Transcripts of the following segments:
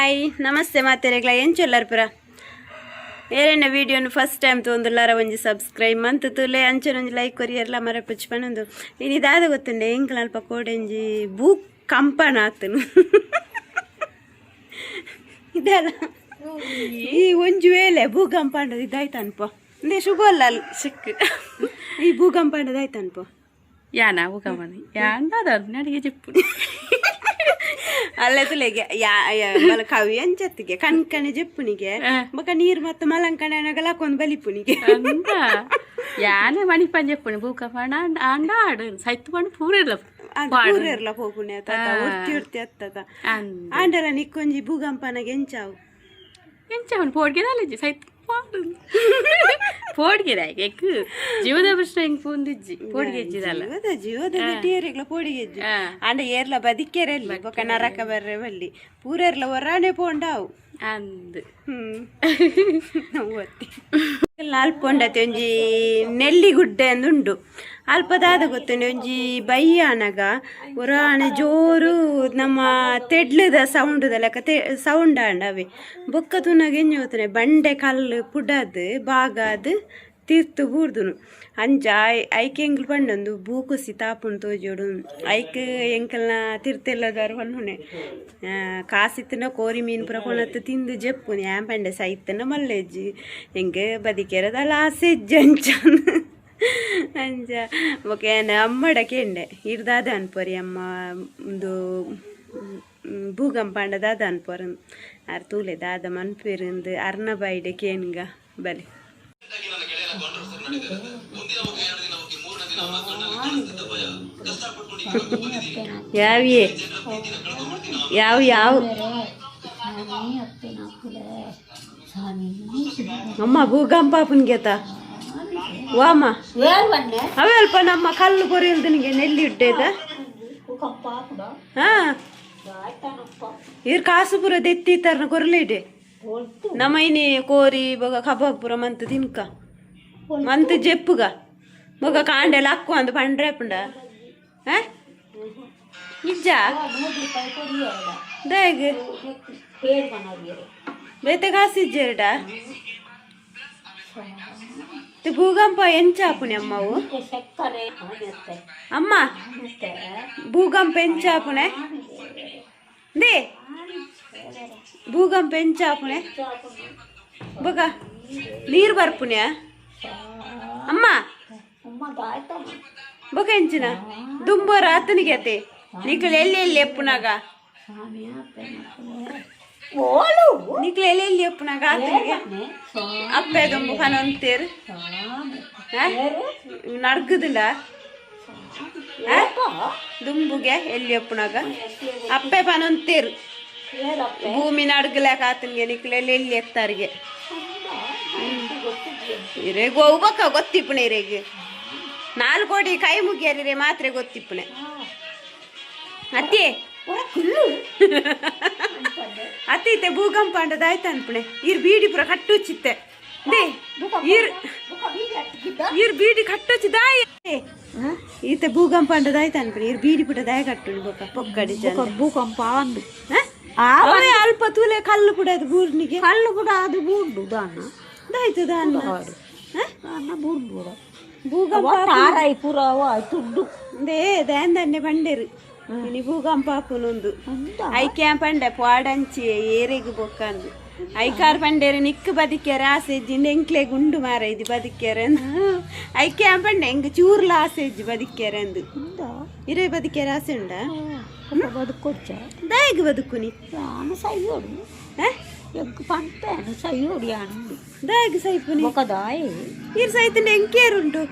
Hi, ನಮಸ್ತೆ ಮಾತೆರೆಗ್ಲ ಎಂಚೊಲ್ಲರ್ ಪುರ ಏರೆಣ್ಣ ವಿಡಿಯೋನು first time ತೊಂದುಲ್ಲಾರ ಒಂಜಿ ಸಬ್ಸ್ಕ್ರೈಬ್ ಮಂತ್ ತುಲೆ ಅಂಚನೊಂಜಿ ಲೈಕ್ ಕೊರಿಯರ್ಲ ಮರ ಪುಚ್ಪನೊಂದು. ಇನ್ನು ಇದಾದ ಗೊತ್ತುಂಡೆ ಎಂಕ್ಲ ಅಲ್ಪ ಕೋಡೆಂಜಿ ಭೂ ಕಂಪನ ಆತನು ಇದಲ್ಲ. ಈ ಒಂಜು ವೇಳೆ ಭೂ ಅಂಡದು ಇದಾಯ್ತು ಅನ್ಪೋ ಅಂದ್ರೆ ಶುಭ ಅಲ್ಲ ಅಲ್ಲಿ ಸಿಕ್ ಈ ಭೂ ಅಂಡದು ಆಯ್ತು ಅನ್ಪೋ ಯಾನ ಭೂಕಂಪಾಂಡ ಯಾನ್ ಅದ ನಡಿಗೆ ಜಿಪ್ಪು. ಅಲ್ಲೇ ತುಲೆಗೆ ಯಾ ಯಾ- ಮಲ ಕವಿ ಅಂಚತ್ತಿಗೆ ಕಣ್ಕಣೆ ಜಪ್ಪುನಿಗೆ ಬೊಕ ನೀರು ಮತ್ತು ಮಲಂಕಣೆ ನಗಲಾಕೊಂದು ಬಲಿಪುನಿಗೆ ಅಂದ ಯಾನೆ ಮಣಿ ಪಂಜೆಪ್ಪುಣಿ ಬೂಕ ಪಣ ಅಂಡ ಆಡು ಸೈತ್ ಪಂಡು ಪೂರ ಇಲ್ಲ ಅದು ಪೂರೆರ್ಲ ಹೋಗುನೆ ತಾತ ಒರ್ತಿ ಒರ್ತಿ ಅತ್ತತ ಅಂದ ಆಂಡಲ ನಿಕ್ಕೊಂಜಿ ಭೂಕಂಪನಗೆ ಎಂಚಾವು ಎಂಚ ಅವನು ಪೋಡ್ಗೆ ಅಲ್ಲಜ್ಜಿ ಸೈತ್ ಪಾಡು ಪೋಡ್ಗೆರೆ ಎಕ್ ಜೀವದ ಪ್ರಶ್ನೆ ಹೆಂಗ್ ಪೂಂದಿಜ್ಜಿ ಪೋಡ್ಗೆ ಇಜ್ಜಿದಲ್ಲ ಜೀವದ ಜೀವದ ಟೇರಿಗ್ಲ ಪೋಡಿಗೆಜ್ಜು ಆ. ಆಂಡ ಏರ್ಲ ಬದಿಕೆರೆಲ್ಲಿ ಬೊಕ ನರಕ ಬರ್ರೆ ಬಲ್ಲಿ ಪೂರೆರ್ಲ ಒರಾಣೆ ಪೋಂಡಾವು ಅಂದ್. ಅಲ್ಪೊಂಡತೆ ಒಂಜಿ ನೆಲ್ಲಿಗುಡ್ಡೆ ಅಂದುಂಡು ಅಲ್ಪದಾದ ಗೊತ್ತುಂಡು ಒಂಜಿ ಬಯ್ಯಾನಗ ಉರಾಣ ಜೋರು ನಮ್ಮ ತೆಡ್ಲದ ಸೌಂಡ್ ಲೆಕ್ಕ ತೆ ಸೌಂಡ್ ಆಂಡವೆ. ಬೊಕ್ಕ ತುನಗೆ ಎಂಜ ಬಂಡೆ ಕಲ್ಲು ಪುಡದ್ ಬಾಗಾದ್ ತೀರ್ತು ಬೂರ್ದುನು ಅಂಚ ಐ- ಐಕೆ ಎಂಕ್ಲು ಪಂಡೊಂದು ಬೂಕುಸಿ ತಾಪುಂಡು ತೋಜೋಡು ಐಕ್ ಎಂಕಲ್ನ ತಿರ್ತೆಲ್ಲದಾರು ಹೊನ್ನುನೆ ಕಾಸಿತ್ತಿನ ಕೋರಿ ಮೀನು ಪುರ ಕೊಣತ್ತು ತಿಂದು ಜಪ್ಪುನಿ ಆ್ಯಂ ಪಂಡೆ ಸೈತ್ತನ ಮಲ್ಲೆಜ್ಜಿ ಎಂಗೆ ಬದಿಕೆರದಲ್ಲ ಆಸೆಜ್ಜಿ ಅಂಚ ಅಂಚ ಬೊಕೆ ಅಮ್ಮಡ ಕೆಂಡೆ ಇರ್ದಾದ ಅನ್ಪೊರಿ ಅಮ್ಮ ಒಂದು ಯಾವಿಯೇ ಯಾವ ಯಾವ ಅಮ್ಮ ಭೂಕಂಪ ಪುನ್ಗೆತ ವಾಮ ಅವೇಲ್ಪ ನಮ್ಮ ಕಲ್ಲು ಕೊರಿಲ್ದು ನಿಂಗೆ ನೆಲ್ಲಿ ಇಟ್ಟೈತ. ಹಾ. ಇರ್ ಕಾಸುಪುರ ದೆತ್ತಿ ತರ್ನ ಕೊರ್ಲಿಡೆ ನಮ್ಮ ಇನಿ ಕೋರಿ ಬಗ ಕಬಾಬ್ ಪುರ ಮಂತ್ ತಿನ್ಕ. ಮಂತ್ ಜೆಪ್ಪುಗ. ಬೊಗ ಕಾಂಡೆಲ ಅಕ್ಕು ಅಂದು ಪಂಡ್ರೆ ಪುಂಡ ಹಾ ನಿಜ ದಾಗ್ ಬೇತೆ ಕಾಸಿಜ್ಜೆರಡ? ತಿ ಭೂಕಂಪ ಎಂಚಾಪುನಿ ಅಮ್ಮವು? ಅಮ್ಮ? ಭೂಕಂಪ ಎಂಚಾಪುಣೆ? ದೇ? ಭೂಕಂಪ ಎಂಚಾಪುಣೆ? ಬೊಗ ನೀರು ಬರ್ಪುಣ್ಯ? ಅಮ್ಮ. ಬೊಕ ಎಂಚಿನ ದುಂಬೋರ ಆತನಿಗೆ ಅತೆ ನಿಕ್ಲು ಎಲ್ಲಿ ಎಲ್ಲಿ ಎಪ್ಪುನಾಗ? ನಿಕ್ಲು ಎಲ್ಲಿ ಎಲ್ಲಿ ಎಪ್ಪುನಾಗ ಆತನಿಗೆ ಅಪ್ಪೆ ದುಂಬು ಪನೊಂತೇರು ನಡ್ಕುದಿಲ್ಲ ದುಂಬುಗೆ ಎಲ್ಲಿ ಎಪ್ಪುನಾಗ? ಅಪ್ಪೆ ಪನೊಂತೇರು ಭೂಮಿ ನಡ್ಗಲಾಕ ಆತನಿಗೆ ನಿಕ್ಲು ಎಲ್ಲಿ ಎಲ್ಲಿ ಎತ್ತಾರಿಗೆ. ಇರೇ ಹೋಗ್ಬೇಕ ಗೊತ್ತಿಪ್ಪಣೆ ಇರೇಗೆ ನಾಲ್ಕು ಕೋಟಿ ಕೈ ಮುಗಿಯಾರಿರೇ ಮಾತ್ರ ಗೊತ್ತಿಪ್ಪಣೆ ಅತ್ತಿ ಇತ್ತೆ ಭೂಕಂಪ ಅಂಡದ ಆಯ್ತು ಅನ್ಪಣೆ? ಇರ್ ಬೀಡಿ ಪುರ ಕಟ್ಟುಚಿತ್ತೆ ದೇ ಇರ್ ಇರ್ ಬೀಡಿ ಕಟ್ಟುಚಿದಾಯ ಈತ ಭೂಕಂಪ ಅಂಡದ ಆಯ್ತು ಅನ್ಪಣೆ? ಇರ್ ಬೀಡಿ ಪುಟ ದಾಯ ಕಟ್ಟು ಬೊಕ್ಕ ಪೊಕ್ಕಡಿ ಭೂಕಂಪ ಅಂದು ಅವೇ ಅಲ್ಪ ತೂಲೆ ಕಲ್ಲು ಕೂಡ ಬೂರ್ನಿಗೆ. ಕಲ್ಲು ಕೂಡ ಅದು ಬೂರ್ಡು ದಾನ. ದಾಯ್ತು ದಾನ. ದಾನ ಬೂಡು ಬೂಡ ಭೂಕಂಪ ತಾರಾಯಿ ಪೂರ ಅವ ತುಡ್ಡು ದೇ ದಾನ್ ದಂಡೆ ಬಂಡೆರು ಇನಿ ಭೂಕಂಪ ಹಾಪುನೊಂದು ಅಂದ ಐಕೆ ಪಂಡೆ ಪಾಡಂಚಿ ಏರೆಗು ಬೊಕ್ಕಂದು ಐಕಾರ್ ಪಂಡೇರು ನಿಕ್ಕು ಬದಿಕ್ಯಾರ ಆಸೆಜ್ಜಿ ಎಂಕ್ಲೆ ಗುಂಡು ಮಾರ ಇದು ಬದಿಕ್ಯಾರ ಐಕೆ ಪಂಡೆ ಎಂಗ್ ಚೂರ್ಲ ಆಸೆಜ್ಜಿ ಬದಿಕ್ಯಾರ ಅಂದು ಅಂದ ಇರೇ ಬದಿಕ್ಯಾರ ಆಸೆ ಉಂಡ ಬದುಕೊಚ್ಚ ದಾಯಿಗೆ ಬದುಕುನಿ ಯಾನು ಸೈಯೋಡು ಎಗ್ ಪಂಪೇನು ಸೈಯೋಡಿ ಅಂದು ದಾಯಿಗೆ ಸೈಪುನಿ ಬೊಕದಾಯಿ ಇರ್ ಸೈತಂಡೆ ಎಂಕೇರುಂಟು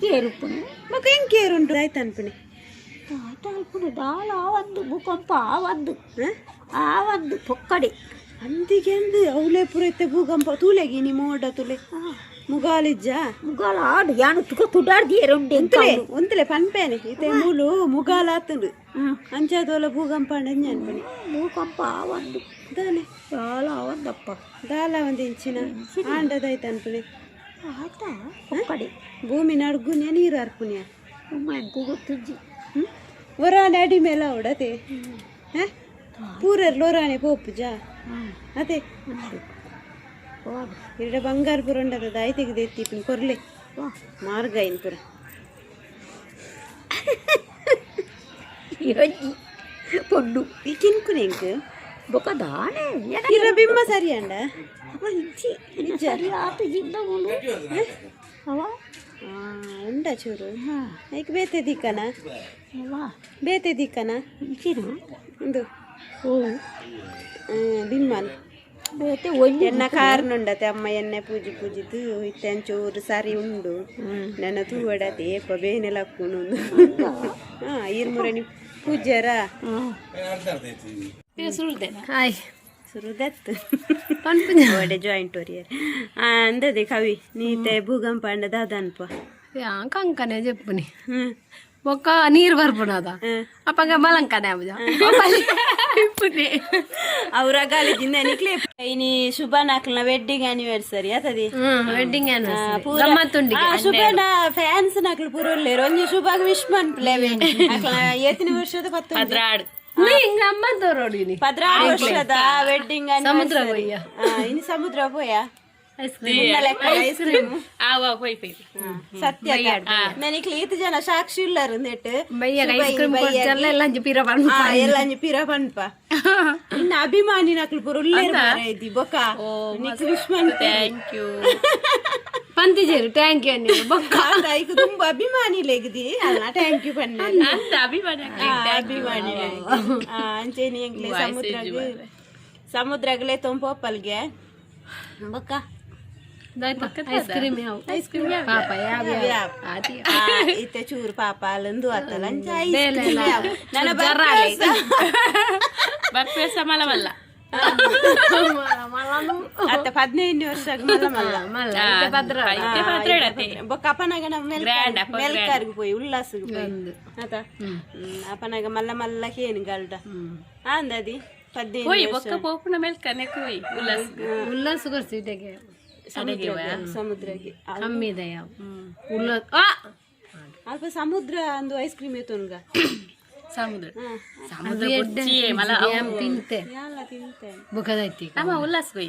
ಕೇರುಪುಣೆ ಬೊಕ ಎಂಕೇರುಂಟು ಆಯ್ತು ಅನ್ಪುನಿ ತಾಲ್ಪುಣೆ ದಾಳ ಒಂದು ಭೂಕಂಪ ಆ ಒಂದು ಹ? ಆ ಒಂದು ಪೊಕ್ಕಡಿ. ಅಂದಿಗೆ ಅಂದು ಅವಳೆ ಪುರೈತೆ ಭೂಕಂಪ ತೂಲೆಗಿ ನಿ ಮೋಡ ತುಲೆ. ಮುಗಾಲಿಜ್ಜ ಮುಗಾಲ ಆಡು ಯಾನು ತುಕ ತುಡಾಡ್ದಿಯೇ ರೊಂಡೆ ಒಂತಲೆ ಒಂತಲೆ ಪನ್ಪೇನೆ ಇತ್ತೆ ಮೂಲು ಮುಗಾಲ ಆತುಂಡು ಹ್ಮ್. ಅಂಚಾದೋಲ ಭೂಕಂಪ ಅಂಡ್ ಅನ್ಪಣಿ ಭೂಕಂಪ ಆ ಒಂದು ದಾಲೆ ದಾಳ ಆ ಒಂದಪ್ಪ ದಾಲ ಒಂದು ಇಂಚಿನ ಆಂಡದಾಯ್ತು ಅನ್ಪಣಿ ಆಯ್ತಾ ಪೊಕ್ಕಡಿ ಭೂಮಿ ನಡ್ಗುನ್ಯ ನೀರು ಅರ್ಪುನ್ಯ ಉಮ್ಮ ಎಂಕು ಗೊತ್ತಿಜ್ಜಿ ಹೊರಾಡೆ ಅಡಿ ಮೇಲೆ ಅವಡತೆ ಹ ಪೂರ ಲೋರಾಣೆ ಪೋಪು ಜಾ ಅದೇ ఈడ బంగారు పూర ఉండదు దాయితీకి తెత్తి ఇప్పుడు కొరలే మార్గ అయిన పూర పొడ్డు ఈ కినుకునే ఇంక బొక్క దానే ఇర్ర బిమ్మ సరి అండ అవా ఉండ చూడు నీకు బేతే దిక్కనా బేతే దిక్కనా ఇందు బిమ్మలు ಎನ್ನ ಕಾರ್ನ ಉಂಡತೆ ಅಮ್ಮ ಎಣ್ಣೆ ಪೂಜಿ ಪೂಜಿದು ಇತ್ತೆಂಚೂರು ಸಾರಿ ಉಂಡು. ನನ್ನ ತೂವಡತೆ ಏಪ ಬೇನೆಲ್ಲ ಕುಣುಂದು ಹಾ ಈರ್ಮುರಣಿ ಪೂಜ್ಯರ? ಹಾಯ್. ಸುರುದತ್ತು ಒಡೆ ಜಾಯಿಂಟ್ ಒರಿಯರ್ ಅಂದದೆ ಕವಿ ನೀತೆ ಭೂಗಂಪಾಂಡ ಯಾ ಕಂಕನೆ ಜಪ್ಪುನಿ. ಒಕ್ಕ ನೀರು ಬರ್ಪುನದ ಅಪ್ಪಂಗ ಮಲಂಕನೆ ಅಬ್ಜ ಕ್ಲಿಪ್ನೇ ಅವ್ರ ಕಾಲೇಜಿಂದ ಕ್ಲಿಪ್ ಇನಿ ಶುಭನ ಹಾಕ್ಲ ವೆಡ್ಡಿಂಗ್ ಆನಿವರ್ಸರಿ ಆತದಿ ವೆಡ್ಡಿಂಗ್ ಆನಿವರ್ಸರಿ ಶುಭನ ಫ್ಯಾನ್ಸ್ ನಾಕ್ಲು ಪೂರಲ್ಲೇರು ಒಂಜಿ ಶುಭಾಗ ವಿಶ್ ಮನ್ಪ್ಲೇವೆ ಏತಿನ ವರ್ಷದ ಪತ್ತು ಪದ್ರಾಡ್ ಹಿಂಗ ಅಮ್ಮ ತೋರೋಡಿನಿ ಪದ್ರಾಡ್ ವರ್ಷದ ವೆಡ್ಡಿಂಗ್ ಆನಿವರ್ಸರಿ ಇನಿ ಸಮುದ್ರ ಪೋಯಾ ಐಸ್ ಐಸ್ ಕ್ರೀಮ್ ఆవా పోయి పోయి ಸತ್ಯ ನನಗೆ ಈತ ಜನ ಸಾಕ್ಷಿ ಇಲ್ಲರು ನೆಟ್ಟು ಬಯ್ಯಾಗ ಐಸ್ ಕ್ರೀಮ್ ಕೊಡ್ಚಲ್ಲ ಎಲ್ಲ ಹಂಚಿ ಪೀರ ಬಂದು ಎಲ್ಲ ಪಿರ ಪನ್ಪ ಇನ್ನು ಅಭಿಮಾನಿ ನಕ್ಲು ಪೂರ ಉಳ್ಳೇರು ಇದ್ದಿ ಬೊಕ್ಕ ನಿಕ್ ವಿಶ್ ಮನ್ಪ ಥ್ಯಾಂಕ್ ಯು పంతి చేరు థ్యాంక్ యూ అని బొక్క ಈಗ ತುಂಬಾ ಅಭಿಮಾನಿ ಲೆಗ್ದಿ ಅಲ್ಲ ಥ್ಯಾಂಕ್ ಯು ಪನ್ನೆ అంత అభిమానం ಅಭಿಮಾನಿ ಅಂಚೇನಿ ಎಂಗ್ಲೆ ಸಮುದ್ರಗ್ ಸಮುದ್ರಗಲೆ ತೊಂಪೊಪ್ಪಲ್ಗೆ ಬೊಕ್ಕ ಐಸ್ಕ್ರೀಮ್ ಯಾವ ಐಸ್ಕ್ರೀಮ್ ಯಾವ ಪಾಪ ಯಾವ ಯಾವ ಇತ್ತೆ ಚೂರು ಪಾಪ ಅಲ್ಲೊಂದು ಆತಲ್ಲ ನನ್ನ ಬರ್ಪೇಸ ಮಲವಲ್ಲ ಅತ್ತ ಹದಿನೈದು ವರ್ಷ ಬೊಕ್ಕ ಅಪನಾಗ ಮೆಲ್ಕಾರ್ಗೆ ಪೋಯಿ ಉಲ್ಲಾಸಗೆ ಪೋಯಿ ಆತ ಅಪನಾಗ ಮಲ್ಲ ಮಲ್ಲ ಕೇನು ಗಲ್ಡ ಆಂದದಿ ಹದಿನೈದು ಬೊಕ್ಕ ಪೋಪುನ ಮೆಲ್ಕನೆ ಕೋಯಿ ಉಲ್ಲಾಸ ಉಲ್ಲಾಸ ಕೊರ್ಸಿ ಸಮುದ್ರ ಸಮುದ್ರಗೆ ಉಲ್ಲ ಅಲ್ಪ ಸಮುದ್ರ ಒಂದು ಐಸ್ ಕ್ರೀಮ್ ಇತ್ತು ನನ್ಗ ಸಮುದ್ರ ಸಮುದ್ರ ತಿಂತೆ ತಿಂತೆ ಬುಕದೈತಿ ಉಲ್ಲಾಸ್ ಬೈ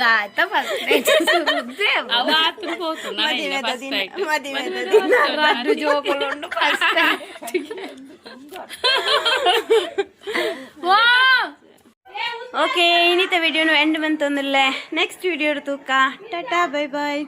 ಜಾಯ್ತಾ ಮದುವೆ ಜೋಕೊಂಡು ಓಕೆ ಇನ್ನಿತ ವಿಡಿಯೋನು ಎಂಡ್ ಬಂತಂದಿಲ್ಲ ನೆಕ್ಸ್ಟ್ ವಿಡಿಯೋ ತೂಕ ಟಾಟಾ ಬೈ ಬಾಯ್